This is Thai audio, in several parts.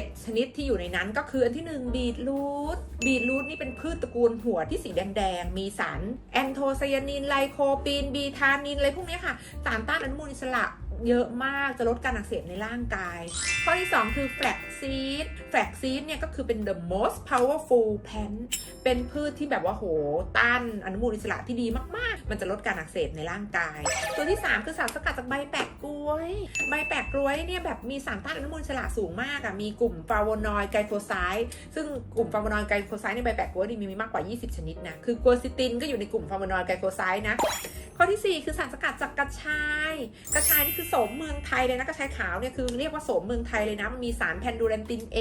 7 ชนิดที่อยู่ในนั้นก็คืออันที่1บีทรูทบีทรูทนี่เป็นพืชตระกูลหัวที่สีแดงๆ มีสารแอนโทไซยานินไลโคปีนบีทานินอะไรพวกนี้ค่ะ สารต้านอนุมูลอิสระเยอะมากจะลดการอักเสบในร่างกาย ข้อที่ 2 คือแฟลกซีดแฟลกซีดเนี่ยก็คือเป็น the most powerful plant เป็นพืชที่แบบว่าโหต้านอนุมูลอิสระที่ดีมากๆ มันจะลดการอักเสบในร่างกาย ตัวที่ 3 คือสารสกัดจากใบแปะกล้วย ใบแปะกล้วยเนี่ยแบบมีสารต้านอนุมูลอิสระสูงมากอะมีกลุ่มฟลาโวนอยด์ไกลโคไซด์ซึ่งกลุ่มฟลาโวนอยด์ไกลโคไซด์ในใบแปะกล้วยนี่มีมากกว่า 20 ชนิดนะ คือกวซิตินก็อยู่ในกลุ่มฟลาโวนอยด์ไกลโคไซด์นะ ข้อทีสี่ 4 คือสารสกัดจากกระชาย กระชายนี่คือโสมเมืองไทยเลยนะ กระชายขาวเนี่ยคือเรียกว่าโสมเมืองไทยเลยนะ มันมีสารแพนดูเรนติน A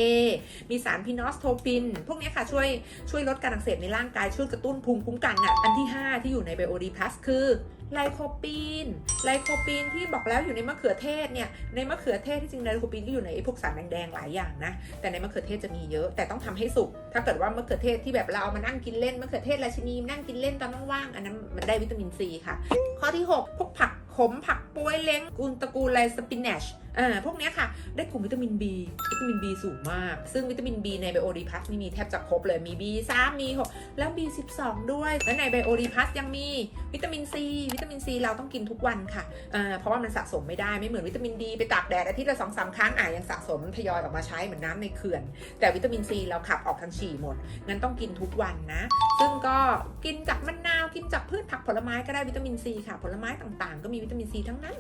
มีสารพินอสโทปิน พวกนี้ค่ะช่วยช่วยลดการอักเสบในร่างกาย ช่วยกระตุ้นภูมิคุ้มกันอะ อันที่ 5 ที่อยู่ในไบโอดีพลัสคือ ไลโคปีน ไลโคปีนที่บอกแล้วอยู่ในมะเขือเทศเนี่ย ในมะเขือเทศที่จริงไลโคปีนก็อยู่ในพวกสารแดงๆหลายอย่างนะ แต่ในมะเขือเทศจะมีเยอะ แต่ต้องทำให้สุก ถ้าเกิดว่ามะเขือเทศที่แบบเราเอามานั่งกินเล่นมะเขือเทศราชินีนั่งกินเล่นตอนว่างๆ อันนั้นมันได้วิตามินซีค่ะ ข้อที่ 6 พวกผักขมผักป่วยเล้งกุลตระกูลไลสปินเนชอ่าพวกนี้ค่ะ ได้กลุ่มวิตามิน B วิตามิน B สูงมาก ซึ่งวิตามิน B ในไบโอดีพัสนี่มีแทบจะครบเลยมี B3 มี 6 แล้ว B12 ด้วย และในไบโอดีพัสยังมีวิตามิน C วิตามิน C เราต้องกินทุกวันค่ะอ่าเพราะว่ามันสะสมไม่ได้ไม่เหมือนวิตามิน D ไปตากแดดอาทิตย์ละสองสามครั้งอะยังสะสมทยอยออกมาใช้เหมือนน้ำในเขื่อน แต่วิตามิน C เราขับออกทางฉี่หมดงั้นต้องกินทุกวันนะ ซึ่งก็กินจากมะนาวกินจากพืชผักผลไม้ก็ได้วิตามินซีค่ะ ผลไม้ต่างๆ ก็มีวิตามินซีทั้งนั้น